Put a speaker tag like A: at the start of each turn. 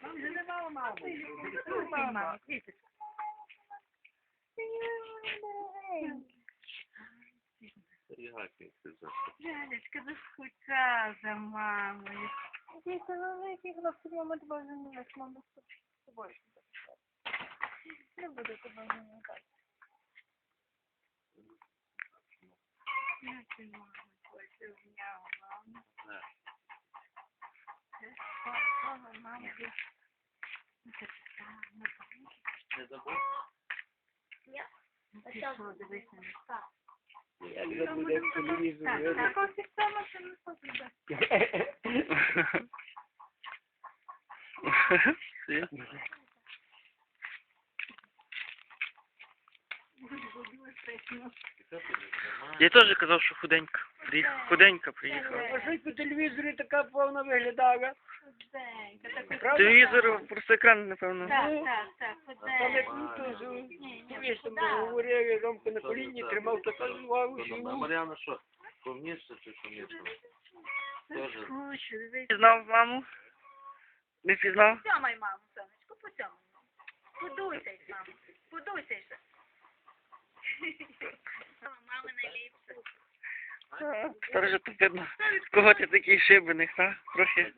A: Там вже немає мами.
B: Тут.
C: Ягакий ти за.
B: Жалечка, доскуча за мамою.
A: Дійсно, великий хлопці, мама тебе наш, мама з тобою. Не буду тебе вимикати.
B: Я ти мама, твоя мама.
C: Не.
B: Мама, мама. Ну, це так, ну,
C: Не забув?
B: Ти що, дивись на.
D: Як же буде в телевізорі?
B: Так, так, ось саме, що не потрібно.
E: Я теж казав, що худенька. Приїхав. Худенька приїхала.
D: А що по телевізорі така повна виглядала?
B: Худенька.
E: Телевізор, просто екран, напевно.
B: Так, так, так,
D: Там як ну, то,
B: худа.
D: говорили, Ромко на коліні тримав така увагу, що
C: А Мар'яна що? Повніше чи.
B: Скучу, дивись.
E: Пізнав маму? Не пізнав?
B: Потямай маму, сонечко, потямай маму. Подуйся, маму, подуйся
E: Тут видно, кого ти такий шибених, так? Трохи.